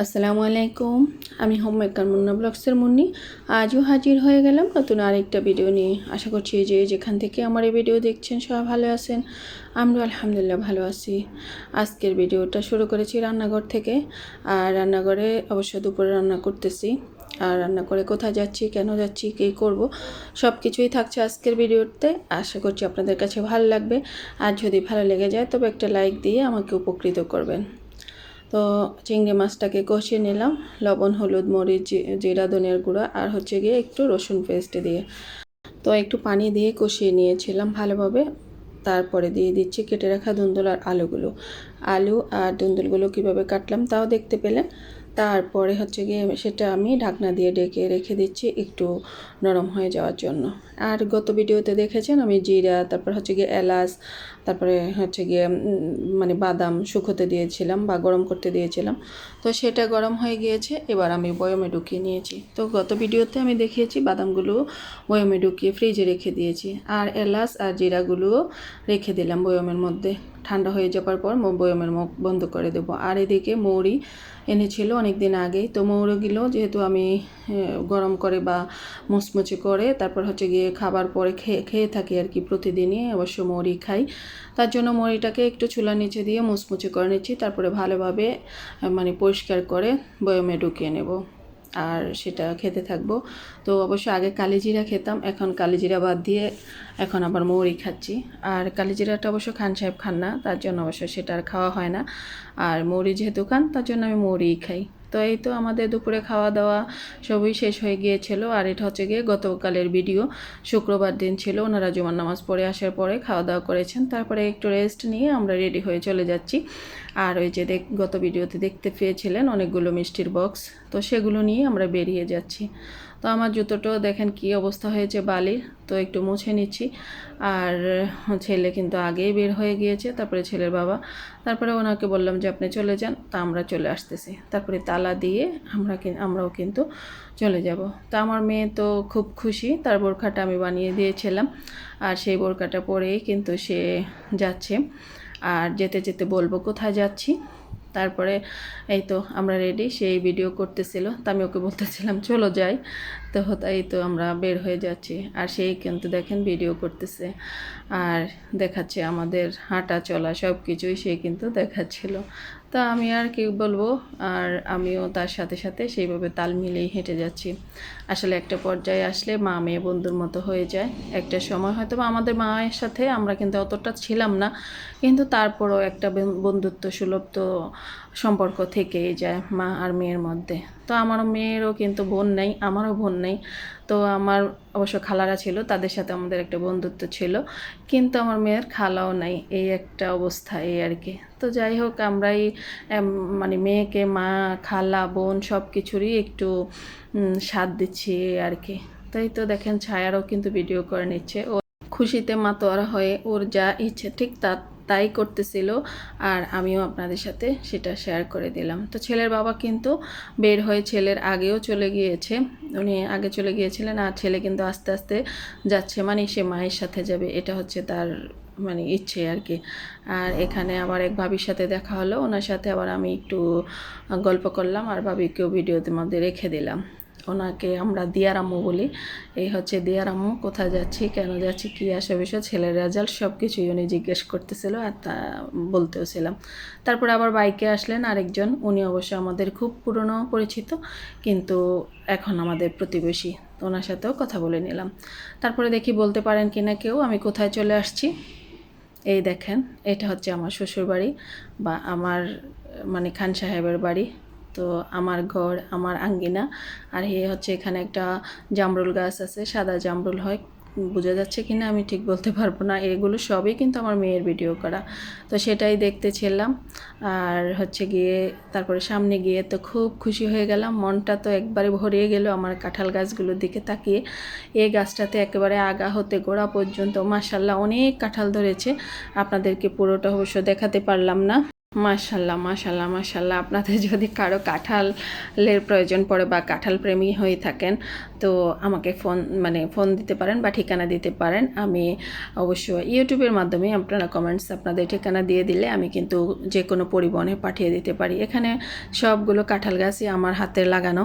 আসসালামু আলাইকুম। আমি হোম মেকার মুন্না ব্লগসের মুন্নি। আজও হাজির হয়ে গেলাম নতুন আরেকটা ভিডিও নিয়ে। আশা করছি যে যেখান থেকে আমার এই ভিডিও দেখছেন সবাই ভালো আছেন। আমরা আলহামদুলিল্লাহ ভালো আছি। আজকের ভিডিওটা শুরু করেছি রান্নাঘর থেকে। আর রান্নাঘরে অবশ্য দুপুরে রান্না করতেছি। আর রান্না করে কোথায় যাচ্ছি, কেন যাচ্ছি, কী করব সব কিছুই থাকছে আজকের ভিডিওতে। আশা করছি আপনাদের কাছে ভালো লাগবে। আর যদি ভালো লেগে যায়, তবে একটা লাইক দিয়ে আমাকে উপকৃত করবেন। তো চিংড়ি মাছটাকে কষিয়ে নিলাম, লবণ, হলুদ, মরিচ, জিরা, ধনিয়ার গুঁড়া আর হচ্ছে গিয়ে একটু রসুন পেস্ট দিয়ে। তো একটু পানি দিয়ে কষিয়ে নিয়েছিলাম ভালোভাবে। তারপরে দিয়ে দিচ্ছি কেটে রাখা দুন্দুল আর আলুগুলো। আলু আর দুন্দুলগুলো কীভাবে কাটলাম তাও দেখতে পেলেন তারপরে হচ্ছে গিয়ে সেটা আমি ঢাকনা দিয়ে ডেকে রেখে দিচ্ছি একটু নরম হয়ে যাওয়ার জন্য। আর গত ভিডিওতে দেখেছেন আমি জিরা, তারপর হচ্ছে গিয়ে এলাচ, তারপরে হচ্ছে গিয়ে মানে বাদাম শুকোতে দিয়েছিলাম বা গরম করতে দিয়েছিলাম। তো সেটা গরম হয়ে গিয়েছে, এবার আমি বয়মে ঢুকিয়ে নিয়েছি। তো গত ভিডিওতে আমি দেখিয়েছি বাদামগুলো বয়মে ঢুকিয়ে ফ্রিজে রেখে দিয়েছি। আর এলাচ আর জিরাগুলোও রেখে দিলাম বয়মের মধ্যে। ঠান্ডা হয়ে যাওয়ার পর বয়মের মুখ বন্ধ করে দেবো। আর এদিকে মৌরি এনেছিল অনেক দিন আগেই। তো মৌরিগুলো যেহেতু আমি গরম করে বা মুচমুচে করে, তারপর হচ্ছে গিয়ে খাবার পরে খেয়ে খেয়ে থাকি আর কি প্রতিদিনই, অবশ্য মৌরি খাই। তার জন্য মৌরিটাকে একটু চুলা নিচে দিয়ে মুচমুচে করে নিচ্ছি। তারপরে ভালোভাবে মানে পরিষ্কার করে বয়মে ঢুকিয়ে নেব। আর সেটা খেতে থাকব। তো অবশ্য আগে কালিজিরা খেতাম, এখন কালিজিরা বাদ দিয়ে এখন আবার মৌরি খাচ্ছি। আর কালিজিরাটা অবশ্য খান সাহেব খান না, তার জন্য অবশ্য সেটা আর খাওয়া হয় না। আর মৌরি যেহেতু খান, তার জন্য আমি মৌরিই খাই। তো এই তো আমাদের দুপুরে খাওয়া দাওয়া সবই শেষ হয়ে গিয়েছিল। আর এটা হচ্ছে গিয়ে গতকালের ভিডিও। শুক্রবার দিন ছিল, ওনারা জুমার নামাজ পড়ে আসার পরে খাওয়া দাওয়া করেছেন। তারপরে একটু রেস্ট নিয়ে আমরা রেডি হয়ে চলে যাচ্ছি। আর ওই যে দেখ, গত ভিডিওতে দেখতে পেয়েছিলেন অনেকগুলো মিষ্টির বক্স তো সেগুলো নিয়ে আমরা বেরিয়ে যাচ্ছি। তো আমার জুতোটাও দেখেন কি অবস্থা হয়েছে বালির, তো একটু মুছে নিচ্ছি। আর ছেলে কিন্তু আগেই বের হয়ে গিয়েছে, তারপরে ছেলের বাবা। তারপরে ওনাকে বললাম যে, আপনি চলে যান, তা আমরা চলে আসতেছি। তারপরে তালা দিয়ে আমরা আমরাও কিন্তু চলে যাব। তা আমার মেয়ে তো খুব খুশি, তার বোরখাটা আমি বানিয়ে দিয়েছিলাম। আর সেই বোরখাটা পরেই কিন্তু সে যাচ্ছে। আর যেতে যেতে বলব কোথায় যাচ্ছি? তারপরে এই তো আমরা রেডি সেই ভিডিও করতেছিল। তা আমি ওকে বলতেছিলাম চলো যাই। তো তাই তো আমরা বের হয়ে যাচ্ছি। আর সেই কিন্তু দেখেন ভিডিও করতেছে। আর দেখাচ্ছে আমাদের হাঁটা চলা সব কিছুই সে কিন্তু দেখাচ্ছিল। তা আমি আর কি বলব, আর আমিও তার সাথে সাথে সেইভাবে তাল মিলেই হেঁটে যাচ্ছি। আসলে একটা পর্যায়ে আসলে মা মেয়ে বন্ধুর মতো হয়ে যায়। একটা সময় হয়তো বা আমাদের মায়ের সাথে আমরা কিন্তু অতটা ছিলাম না, কিন্তু তারপরও একটা বন্ধুত্ব সুলভ তো সম্পর্ক থেকেই যায় মা আর মেয়ের মধ্যে। তো আমার মেয়েরও কিন্তু বোন নেই, আমারও বোন নেই। তো আমার অবশ্য খালারা ছিল, তাদের সাথে আমাদের একটা বন্ধুত্ব ছিল। কিন্তু আমার মেয়ের খালাও নাই, এই একটা অবস্থা এই আর কি। তো যাই হোক, আমরাই মানে মেয়েকে, মা, খালা, বোন সব কিছুরই একটু স্বাদ দিচ্ছি আর কি। তাই তো দেখেন, ছায়ারও কিন্তু ভিডিও করে নিচ্ছে। ও খুশিতে মাতোয়ারা হয়ে ওর যা ইচ্ছে, ঠিক তা তাই করতেছিল আর আমিও আপনাদের সাথে সেটা শেয়ার করে দিলাম। তো ছেলের বাবা কিন্তু বের হয়ে ছেলের আগেও চলে গিয়েছে। উনি আগে চলে গিয়েছিলেন আর ছেলে কিন্তু আস্তে আস্তে যাচ্ছে মানে সে মায়ের সাথে যাবে, এটা হচ্ছে তার মানে ইচ্ছে আর কি। আর এখানে আবার এক ভাবির সাথে দেখা হলো, ওনার সাথে আবার আমি একটু গল্প করলাম আর ভাবিকেও ভিডিওতে মধ্যে রেখে দিলাম। ওনাকে আমরা দিয়ার আম্মু বলি। এই হচ্ছে দিয়ার আম্মু কোথায় যাচ্ছি, কেন যাচ্ছি, কী আসে বিষয়, ছেলের রেজাল্ট সব কিছুই উনি জিজ্ঞেস করতেছিল আর তা বলতেও ছিলাম। তারপর আবার বাইকে আসলেন আরেকজন, উনি অবশ্য আমাদের খুব পুরনো পরিচিত, কিন্তু এখন আমাদের প্রতিবেশী, ওনার সাথেও কথা বলে নিলাম। তারপরে দেখি বলতে পারেন কি না কেউ, আমি কোথায় চলে আসছি? এই দেখেন, এটা হচ্ছে আমার শ্বশুর বাড়ি বা আমার মানে খান সাহেবের বাড়ি। তো আমার ঘর, আমার আঙ্গিনা। আর এ হচ্ছে এখানে একটা জামরুল গাছ আছে, সাদা জামরুল হয়। বোঝা যাচ্ছে কি না আমি ঠিক বলতে পারব না, এগুলো সবই কিন্তু আমার মেয়ের ভিডিও করা। তো সেটাই দেখতেছিলাম। আর হচ্ছে গিয়ে তারপরে সামনে গিয়ে তো খুব খুশি হয়ে গেলাম। মনটা তো একবারে ভরিয়ে গেল আমার কাঁঠাল গাছগুলোর দিকে তাকিয়ে। এই গাছটাতে একেবারে আগা হতে গোড়া পর্যন্ত মাসাল্লাহ অনেক কাঁঠাল ধরেছে। আপনাদেরকে পুরোটা অবশ্য দেখাতে পারলাম না। মাশাল্লাহ মাশাল্লাহ মাশাল্লাহ। আপনাদের যদি কারও কাঁঠালের প্রয়োজন পড়ে বা কাঁঠাল প্রেমী হয়ে থাকেন তো আমাকে ফোন মানে ফোন দিতে পারেন বা ঠিকানা দিতে পারেন। আমি অবশ্য ইউটিউবের মাধ্যমে আপনারা কমেন্টস আপনাদের ঠিকানা দিয়ে দিলে আমি কিন্তু যে কোনো পরিবহনে পাঠিয়ে দিতে পারি। এখানে সবগুলো কাঁঠাল গাছই আমার হাতে লাগানো,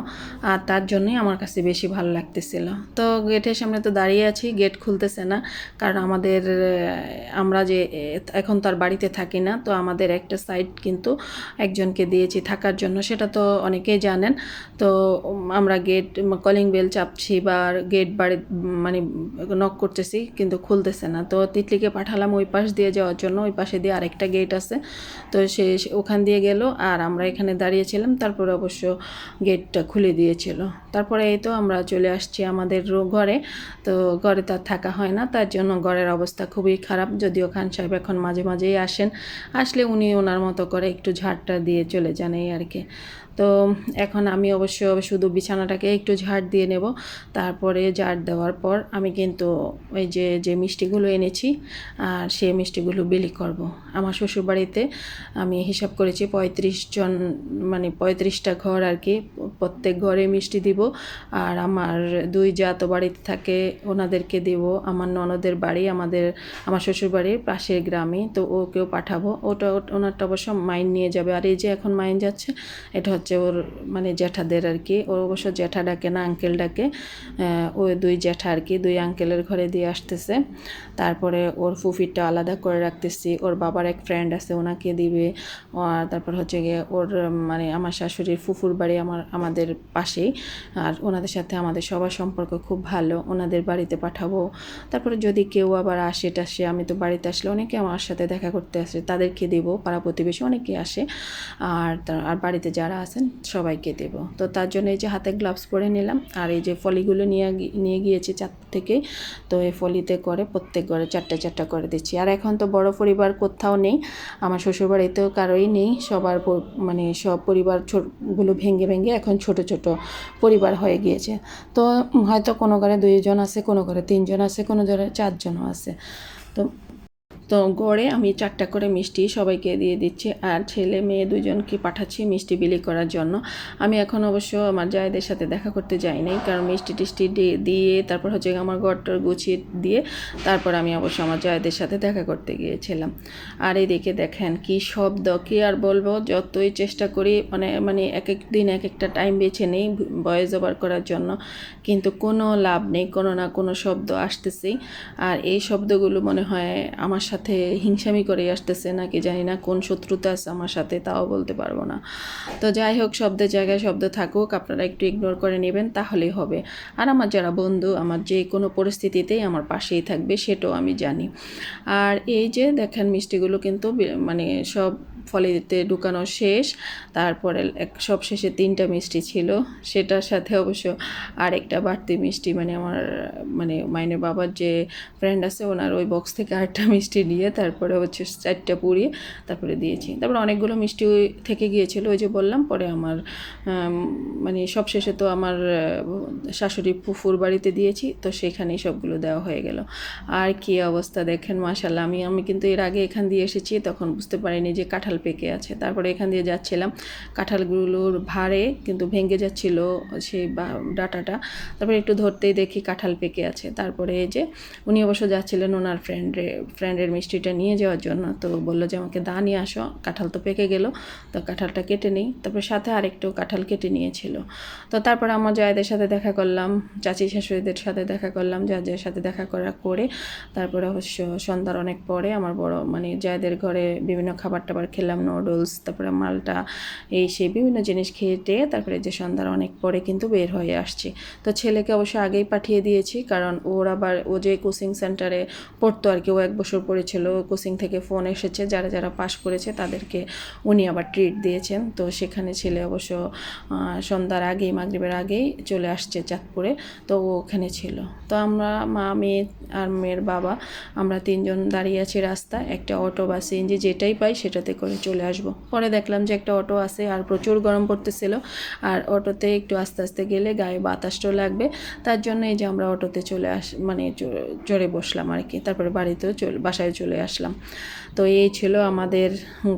আর তার জন্যই আমার কাছে বেশি ভালো লাগতেছিল। তো গেটের সামনে তো দাঁড়িয়ে আছি, গেট খুলতেছে না, কারণ আমাদের, আমরা যে এখন তো আর বাড়িতে থাকি না, তো আমাদের একটা সাইড কিন্তু একজনকে দিয়েছি থাকার জন্য, সেটা তো অনেকেই জানেন। তো আমরা গেট কলিং বেল চাপছি বা গেট বাড়ি মানে নক করতেছি, কিন্তু খুলতেছে না। তো তিতলিকে পাঠালাম ওই পাশ দিয়ে যাওয়ার জন্য, ওই পাশে দিয়ে আরেকটা গেট আছে। তো সে ওখান দিয়ে গেল আর আমরা এখানে দাঁড়িয়েছিলাম, তারপরে অবশ্য গেটটা খুলে দিয়েছিল। তারপরে এই তো আমরা চলে আসছি আমাদের ঘরে। তো ঘরে তো আর থাকা হয় না, তার জন্য ঘরের অবস্থা খুবই খারাপ, যদিও খান সাহেব এখন মাঝে মাঝেই আসেন। আসলে উনি ওনার মতো করে একটু ঝাড়টা দিয়ে চলে যান এই আর কি। তো এখন আমি অবশ্য শুধু বিছানাটাকে একটু ঝাড় দিয়ে নেব। তারপরে জার দেওয়ার পর আমি কিন্তু ওই যে যে মিষ্টিগুলো এনেছি, আর সেই মিষ্টিগুলো বিলি করব। আমার শ্বশুরবাড়িতে আমি হিসাব করেছি পঁয়ত্রিশ জন মানে পঁয়ত্রিশটা ঘর আর কি, প্রত্যেক ঘরে মিষ্টি দিব, আর আমার দুই জাত বাড়িতে থাকে ওনাদেরকে দিব। আমার ননদের বাড়ি, আমাদের, আমার শ্বশুরবাড়ির পাশের গ্রামে, তো ওকেও পাঠাবো। ওটা, ওনারটা অবশ্য মাইন নিয়ে যাবে। আর এই যে এখন মাইন যাচ্ছে, এটা হচ্ছে ওর মানে জ্যাঠাদের আর কি। ওর অবশ্য জ্যাঠা ডাকে না আঙ্কেল ডাকে ওই দুই জ্যাঠা আর কি, দুই আঙ্কেলের ঘরে দিয়ে আসতেছে। তারপরে ওর ফুফিটা আলাদা করে রাখতেছি। ওর বাবার এক ফ্রেন্ড আছে, ওনাকে দিবে। আর তারপর হচ্ছে গিয়ে ওর মানে আমার শাশুড়ির ফুফুর বাড়ি আমার, আমাদের পাশেই। আর ওনাদের সাথে আমাদের সবার সম্পর্ক খুব ভালো, ওনাদের বাড়িতে পাঠাবো। তারপরে যদি কেউ আবার আসে টাসে, আমি তো বাড়িতে আসলে অনেকে আমার সাথে দেখা করতে আসে, তাদেরকে দেবো, পাড়া প্রতিবেশী অনেকে আসে। আর আর বাড়িতে যারা আছেন, সবাইকে দেব। তো তার জন্য এই যে হাতে গ্লাভস পরে নিলাম, আর এই যে ফলিগুলো নিয়ে নিয়ে গিয়েছি চারটে থেকে, তো এই ফলিতে করে প্রত্যেক ঘরে চারটে, চারটা করে দিচ্ছি। আর এখন তো বড় পরিবার কোথাও নেই, আমার শ্বশুরবাড়িতেও কারোই নেই, সবার মানে সব পরিবার ছোটগুলো ভেঙে ভেঙে এখন ছোট ছোট পরিবার হয়ে গিয়েছে। তো হয়তো কোনো ঘরে দুইজন আছে, কোনো ঘরে তিনজন আছে, কোনো ঘরে চারজনও আছে। তো তো গড়ে আমি চারটা করে মিষ্টি সবাইকে দিয়ে দিচ্ছি আর ছেলে মেয়ে দুজনকে পাঠাচ্ছি মিষ্টি বিলি করার জন্য। আমি এখন অবশ্য আমার জায়েদের সাথে দেখা করতে যাই নাই, কারণ মিষ্টি টিষ্টি দিয়ে- তারপর হচ্ছে আমার ঘরটার গুছিয়ে দিয়ে তারপর আমি অবশ্য আমার জায়েদের সাথে দেখা করতে গিয়েছিলাম। আর এইদিকে দেখেন কি শব্দ, কি আর বলব, যতই চেষ্টা করি মানে মানে এক এক দিন এক একটা টাইম বেছে নেই ভয়েস ওভার করার জন্য। কিন্তু কোনো লাভ নেই, কোনো না কোনো শব্দ আসতেছেই। আর এই শব্দগুলো মনে হয় আমার সাথে হিংসামি করে আসতেছে নাকি জানি না কোন শত্রুতা আছে আমার সাথে, তাও বলতে পারব না। তো যাই হোক শব্দের জায়গায় শব্দ থাকুক, আপনারা একটু ইগনোর করে নেবেন, তাহলেই হবে। আর আমার যারা বন্ধু, আমার যে কোনো পরিস্থিতিতেই আমার পাশেই থাকবে, সেটাও আমি জানি। আর এই যে দেখেন, মিষ্টিগুলো কিন্তু মানে সব ফলেতে ঢুকানো শেষ। তারপরে এক- সব শেষে তিনটা মিষ্টি ছিল, সেটার সাথে অবশ্য আরেকটা বাড়তি মিষ্টি মানে আমার মানে মাইনের বাবার যে ফ্রেন্ড আছে, ওনার ওই বক্স থেকে আরেকটা মিষ্টি নিয়ে তারপরে হচ্ছে চারটা পুড়িয়ে তারপরে দিয়েছি। তারপরে অনেকগুলো মিষ্টি থেকে গিয়েছিল, ওই যে বললাম, পরে আমার মানে সব শেষে তো আমার শাশুড়ি ফুফুর বাড়িতে দিয়েছি, তো সেখানেই সবগুলো দেওয়া হয়ে গেল। আর কি অবস্থা দেখেন মাশাল্লাহ আমি আমি কিন্তু এর আগে এখান দিয়ে এসেছি, তখন বুঝতে পারিনি যে কাঁঠাল পেকে আছে। তারপরে এখান দিয়ে যাচ্ছিলাম, কাঁঠালগুলোর ভারে কিন্তু ভেঙে যাচ্ছিল সেই ডাটাটা। তারপরে একটু ধরতেই দেখি কাঁঠাল পেকে আছে। তারপরে এই যে উনি অবশ্য যাচ্ছিলেন ওনার ফ্রেন্ডের ফ্রেন্ডের মিষ্টিটা নিয়ে যাওয়ার জন্য। তো বলল যে, আমাকে দা নিয়ে আসো, কাঁঠাল তো পেকে গেল। তো কাঁঠালটা কেটে নিই। তারপরে সাথে আরেকটু কাঁঠাল কেটে নিয়েছিল। তো তারপরে আমার জায়দের সাথে দেখা করলাম, চাচি শাশুড়িদের সাথে দেখা করলাম, জাজের সাথে দেখা করা করে। তারপরে অবশ্য সন্ধ্যার অনেক পরে আমার বড় মানে জায়দের ঘরে বিভিন্ন খাবার টাবার খেলাম নুডলস তারপরে মালটা, এই সেই বিভিন্ন জিনিস খেয়ে তারপরে যে সন্ধ্যার অনেক পরে কিন্তু বের হয়ে আসছি। তো ছেলেকে অবশ্য আগেই পাঠিয়ে দিয়েছি, কারণ ওর আবার ও যে কোচিং সেন্টারে পড়তো আর কি, ও এক বছর পড়েছিল কোচিং থেকে ফোন এসেছে, যারা যারা পাশ করেছে তাদেরকে উনি আবার ট্রিট দিয়েছেন। তো সেখানে ছেলে অবশ্য সন্ধ্যার আগেই, মাগরিবের আগেই চলে আসছে চাঁদপুরে, তো ওখানে ছিল। তো আমরা, মা, মেয়ে আর মেয়ের বাবা, আমরা তিনজন দাঁড়িয়ে আছি রাস্তা একটা অটো বা সিএনজি যেটাই পাই সেটাতে করে চলে আসব। পরে দেখলাম যে একটা অটো আছে আর প্রচুর গরম পড়তেছিল, আর অটোতে একটু আস্তে আস্তে গেলে গায়ে বাতাসটাও লাগবে, তার জন্য এই যে আমরা অটোতে চলে আস মানে চড়ে বসলাম আর কি তারপরে বাড়িতেও চলে, বাসায় চলে আসলাম। তো এই ছিল আমাদের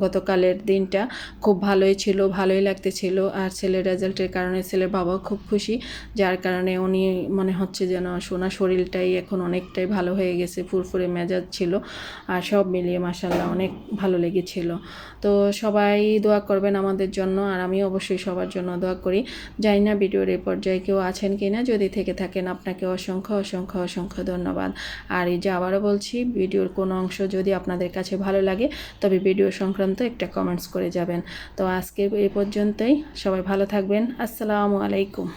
গতকালের দিনটা। খুব ভালোই ছিল, ভালোই লাগতেছিল। আর ছেলের রেজাল্টের কারণে ছেলের বাবাও খুব খুশি। যার কারণে উনি মনে হচ্ছে যেন সোনা শরীরটাই এখন অনেকটাই ভালো হয়ে গেছে, ফুরফুরে মেজাজ ছিল। আর সব মিলিয়ে মাসাল্লাহ অনেক ভালো লেগেছিল। তো সবাই দোয়া করবেন আমাদের জন্য। আর আমি অবশ্যই সবার জন্য দোয়া করি। জানি না ভিডিওর এই পর্যায়ে কেউ আছেন কি না যদি থেকে থাকেন, আপনাকে অসংখ্য অসংখ্য অসংখ্য ধন্যবাদ। আর এই যে আবারও বলছি, ভিডিওর কোনো অংশ যদি আপনাদের কাছে ভালো লাগে, তবে ভিডিও সংক্রান্ত একটা কমেন্টস করে যাবেন। তো আজকে এ পর্যন্তই। সবাই ভালো থাকবেন। আসসালামু আলাইকুম।